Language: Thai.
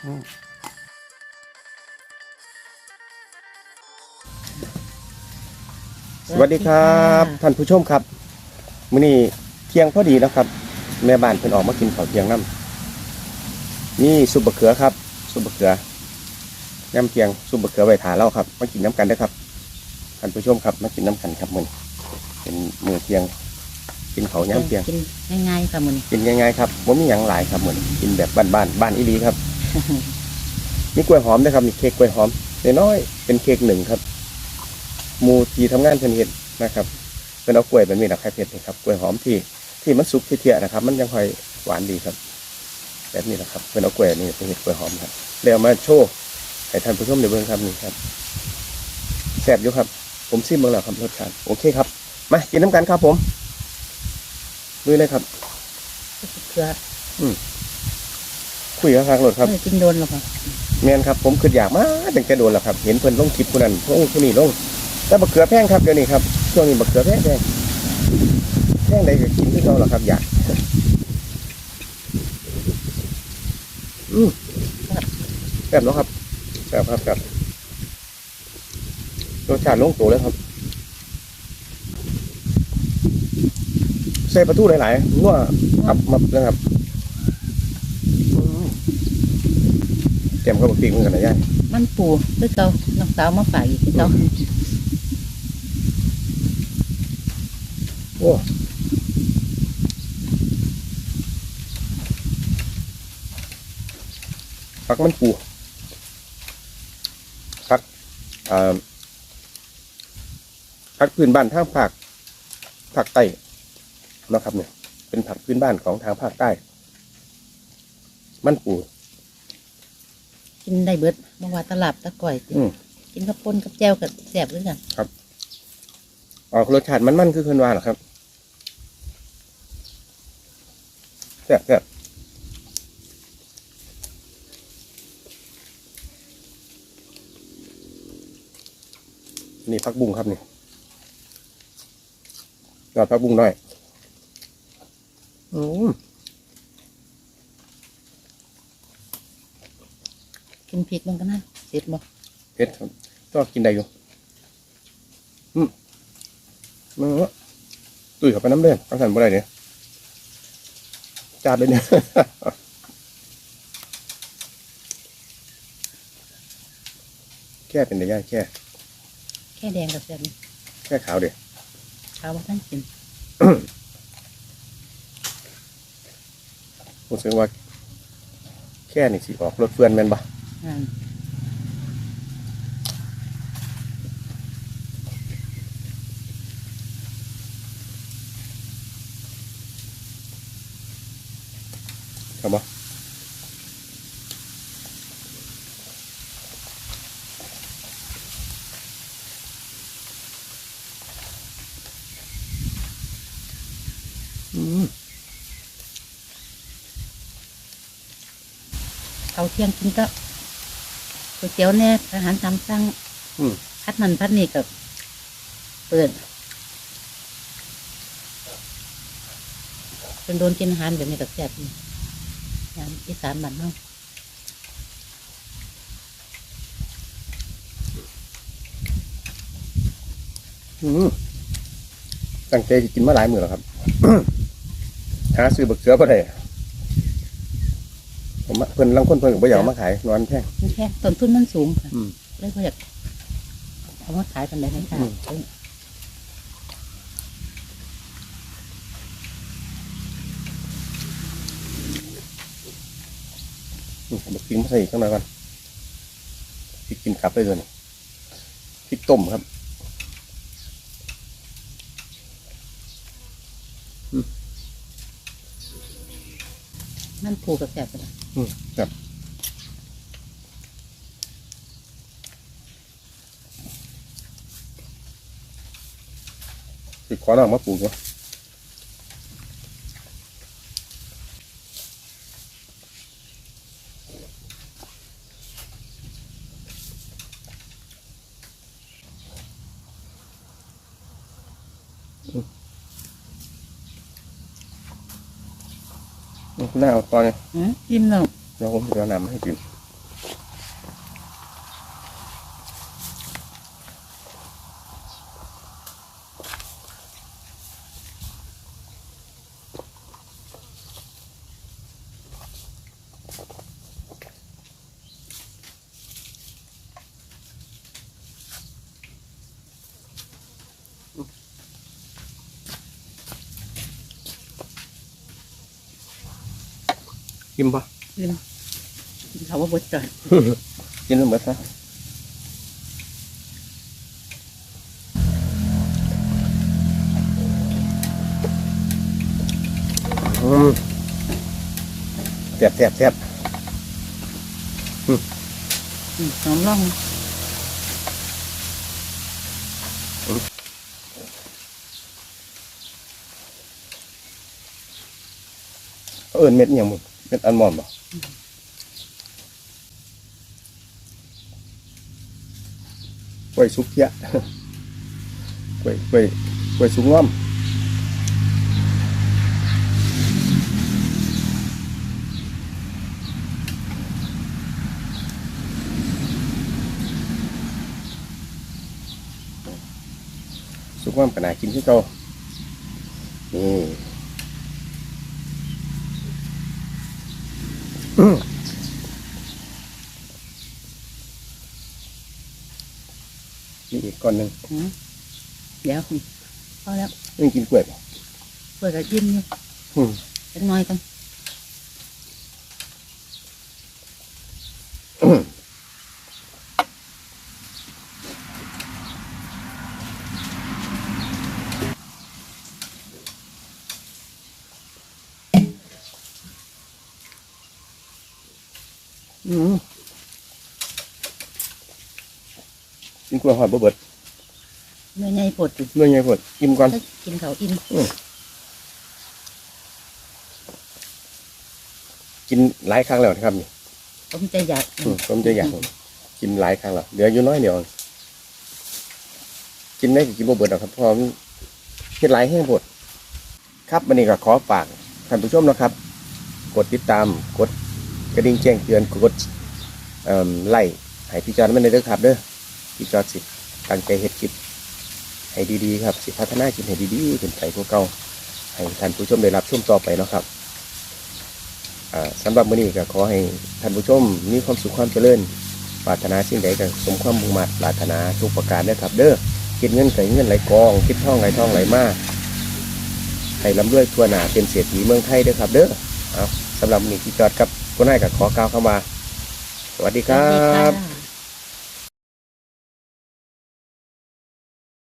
สวัสดีครับท่านผู้ชมครับมื้อนี้เที่ยงพอดีแล้วครับ แม่บ้านเพิ่นออกมากินข้าวเที่ยงน้ำนี่ซุปบะเขือครับ ซุปบะเขือน้ำเที่ยงซุปบะเขือไว้ถาเล่าครับมากินน้ำกันได้อครับท่านผู้ชมครับมากินน้ำกันครับมื้อนี้เป็นมื้อเที่ยง กินข้าวย่ำเที่ยงกินง่ายๆค่ะมื้อนี้กินง่ายๆครับผมมีอย่างหลายครับมื้อนี้กินแบบบ้านๆบ้านอีหลีครับ มีกล้วยหอมด้วยครับมีเค้กกล้วยหอมน้อยๆเป็นเค้กหนึ่งครับหมูทีทำงานเพิ่นเฮ็ดนะครับเป็นเอากล้วยเป็นมีดอกไข่เพชรนี่ครับกล้วยหอมที่ที่มันสุกเที่ยๆนะครับ มันยังค่อยหวานดีครับ แบบนี้นะครับเป็นเอากล้วยนี่เป็นเห็ดกล้วยหอมครับแล้วเอามาโชว์ให้ท่านผู้ชมได้เบิ่งครับนี่ครับแซ่บอยู่ครับ ผมซิมเบิ่งแล้วครับรสชาติโอเคครับมากินน้ำกันครับผมลุยเลยครับเพื่อ คุยกับทางรถครับเมื่อกินโดนแล้วค่ะแม่นครับผมคืออยากมาตั้งแต่โดนแล้วครับ เห็นเพิ่นลงคลิปคนนั้นพวกคนนี้ลงแต่บักเขือแพงครับเดี๋ยวนี้ครับช่วงนี้บักเขือแพงแพงแพงใดก็กินที่เราหรอครับ อยากอืมแบบแล้วครับแบบครับแบบรสชาติลงตัวเลยครับใส่ปลาทูหลายๆนัวอับมับนะครับอืมแก มก็บักปีกเหมือนกันนะย่ามันปูคือเก่าน้องสาวมาฝากอีกคือเก่าโอ้ผักมันปูผักอ่าผักพื้นบ้านทางภาคภาคใต้นะครับเนี่ยเป็นผักพื้นบ้านของทางภาคใต้ มันปู กินได้เบิดบ่ว่าตลับตะก่อยอืม กินกับป่นกับแจ่วกับแซ่บคือกันออกรสชาติมันมันๆคือเคนว่าเหรอครับแซ่บแซ่บนี่พักบุ้งครับนี่ยอดพักบุ้งหน่อยอืม กินพริกมันก็น่าเสร็จบ่เผ็ดครับก็กินได้อยู่อืมมันว่าตุ้ยเข้าไปน้ำเลือดตั้งสันบ่ได้เนี่ยจาดเลยเนี่ย แค่เป็นได้ยากแค่ แค่แดงกับแซ่บนี่แค่ขาวเดียวขาวบ่ทันกินรู้สึกว่า แค่นี่สิออกรถเฟื่อนแม่นปะอ่าครับ ปะอืมเขาวเที่ยง กินก็ก๋วยเตี๋ยวแน่อาหารตามสั่งอืม พัดมันพัดนี่กับเปิดเป็นโดนกินอาหารแบบนี้กับแซ่บนี่อาหารอีสานบ้านเฮาอืมตั้งใจจะกินมาหลายมื้อแล้วครับ หาซื้อบักเสือก็ได้ ผมว่าเพิ่นลังคนเพิ่นก็บ่อยากเอามาขายนอนแพง มันแค่ต้นทุนมันสูงค่ะอืมเลยก็อยากเอามาขายกันได้ไหมคะอืมอืมบักพริกมาใส่อีกข้างในก่อนพริกกินกลับได้เลยนี่พริกต้มครับนั่นผูกกับแซ่บกัน อืมครับสิขอหน้ามาปลูกวะาะอืมน่าเอาตอนนี้อืมยิ้มแล้วเดี๋ยวผมจะเอาน้ำมาให้กิน กินปะลืมกินเขาว่าบดจ่อยกินแล้วหมดซะอืมแซ่บแซ่บแซ่บอืมหอมร่องเอิญเม็ดอหย่างมึง เม็ดอัลมอนบ่กล้วยสุกเทียกล้วยกล้วยกล้วยสุกงอมสุกงอมก็น่ากินที่เก่านี่ มีอีกก้อนหนึ่งอืมเดี๋ยวนี่พอแล้วไม่กินกล้วยป่ะเปิดกระยิ้มอยู่อืมจังน้อยกัน กินกล้วยหอยบ่เบิดเนื้อใหญ่ปดอยู่เมื่อไงพดอิ่มก่อนถ้ากินเขาอิ่มกินหลายครั้งแล้วนะครับนี่ผมใจอยากอืมผมจะอยากกินหลายครั้งแล้วเหลืออยู่น้อยเดียวกินได้ก็กินบ่เบิดหรอกครับเพราะมันเฮ็ดหลายแห้งปวดครับวันนี้ก็ขอฝากท่านผู้ชมนะครับ กดติดตามกด กระดิ่งแจ้งเตือนกดไล่ให้พี่จอดมันได้เด้อครับเด้อพี่จอดสิตั้งใจเฮ็ดคลิปให้ดีๆครับสิพัฒนาคลิปให้ดีๆเป็นไปกว่าเก่าให้ท่านผู้ชมได้รับชมต่อไปเนาะครับสำหรับมื้อนี้ก็ขอให้ท่านผู้ชมมีความสุขความเจริญปรารถนาสิ่งใดก็สมความมุ่งมั่นปรารถนาทุกประการเด้อครับ เด้อคิดเงินไก่เงินไหลกองคิดท่องไหลท่องไหลมากให้ลำด้วยทั่วหน้าเป็นเศรษฐีเมืองไทยเด้อครับ เด้อเอาสำหรับมื้อนี้พี่จอดกับ คุณนายก็ขอกล่าวคำว่าสวัสดีครับ